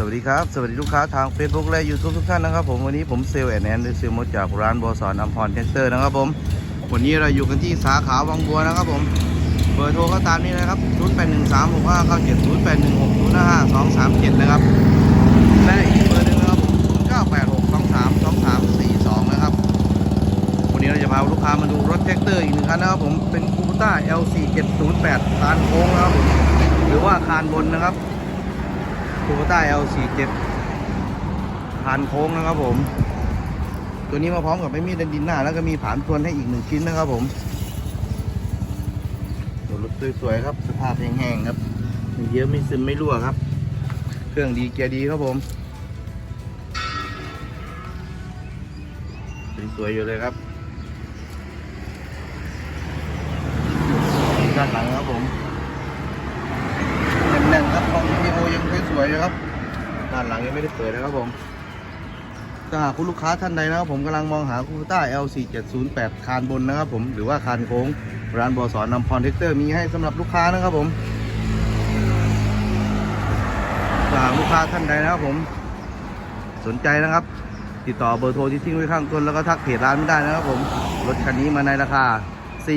สวัสดีครับ สวัสดีลูกค้าทาง Facebook และ YouTube ทุกท่านนะครับผมวันนี้ผมเซลล์แอนแอนรีเซลล์มดจากร้านบัวสอนอัมพรเทคเตอร์นะครับผม วันนี้เราอยู่กันที่สาขาวังบัวนะครับผม เบอร์โทรก็ตามนี้นะครับ0 8 1 3 6 5 9 7 0 8 1 6 0 5 2 3 7 นะครับและอีกเบอร์หนึ่งนะครับผม0 9 8 6 2 3 2 3 4 2 นะครับ วันนี้เราจะพาลูกค้ามาดูรถแท็กเตอร์อีกหนึ่งคันนะครับผมเป็นคูปต้า LC 708คานโค้งนะครับผมหรือว่าคานบนนะครับ คูปต้า L47 ผ่านโค้งนะครับผม ตัวนี้มาพร้อมกับไม่มีดันดินหน้า แล้วก็มีผานทวนให้อีกหนึ่งชิ้นนะครับผมตัวรถสวยๆครับ สภาพแห้งๆครับม่เยอะไม่ซึมไม่รั่วครับ เครื่องดีเกียร์ดีครับผม สวยๆอยู่เลยครับด้านหลังครับผม แน่นๆครับห้องวีโอ ยังสวยๆเลยครับ ด้านหลังยังไม่ได้เปิดนะครับผมถ้าหากคุณลูกค้าท่านใดนะครับผมกำลังมองหาคูต้า L4708 คานบนนะครับผมหรือว่าคานโค้งร้านบอสอนนำพรเทคเตอร์มีให้สำหรับลูกค้านะครับผมถ้าหากลูกค้าท่านใดนะครับผม สนใจนะครับ ติดต่อเบอร์โทรที่ทิ้งไว้ข้างต้นแล้วก็ทักเพจร้านไม่ได้นะครับผมรถคันนี้มาในราคา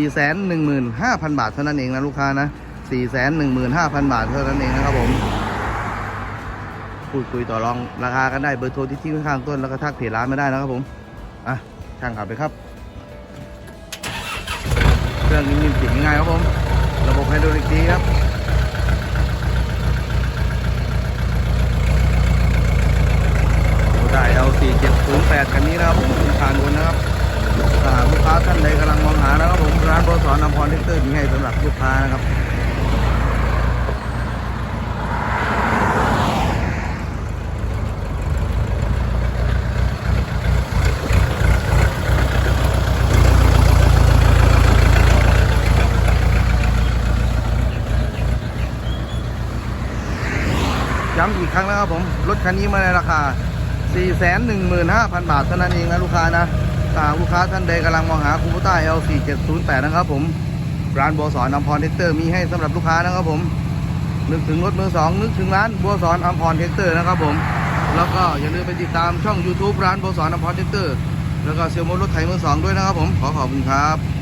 415,000 บาทเท่านั้นเองนะลูกค้านะ 415,000 บาทเท่านั้นเองนะครับผม พูดคุยต่อรองราคากันได้เบอร์โทรที่ทิ้งข้างต้นแล้วก็ทักเพจร้านไม่ได้นะครับผมอะช่างขับไปครับเครื่องนี้มีติดง่ายครับผม ระบบไฮดรอลิกดีครับได้ L4 708คันนี้นะครับผมเป็นคานวนนะครับหากลูกค้าท่านใดกำลังมองหานะครับผมร้านบสอนนำพรเทคเตอร์มีให้สำหรับลูกค้านะครับ ย้ำอีกครั้งนะครับผม รถคันนี้มาในราคา 415,000 บาทเท่านั้นเองนะลูกค้านะถ้าหากลูกค้าท่านใดกำลังมองหาคูปต้า L4708 นะครับผม ร้านบัวสอนอัมพรเทคเตอร์มีให้สำหรับลูกค้านะครับผม นึกถึงรถมือสองนึกถึงร้านบัวสอนอัมพรเทคเตอร์นะครับผม แล้วก็อย่าลืมไปติดตามช่อง YouTube ร้านบัวสอนอัมพรเทคเตอร์ แล้วก็เซลล์มรถไถมือสองด้วยนะครับผม ขอขอบคุณครับ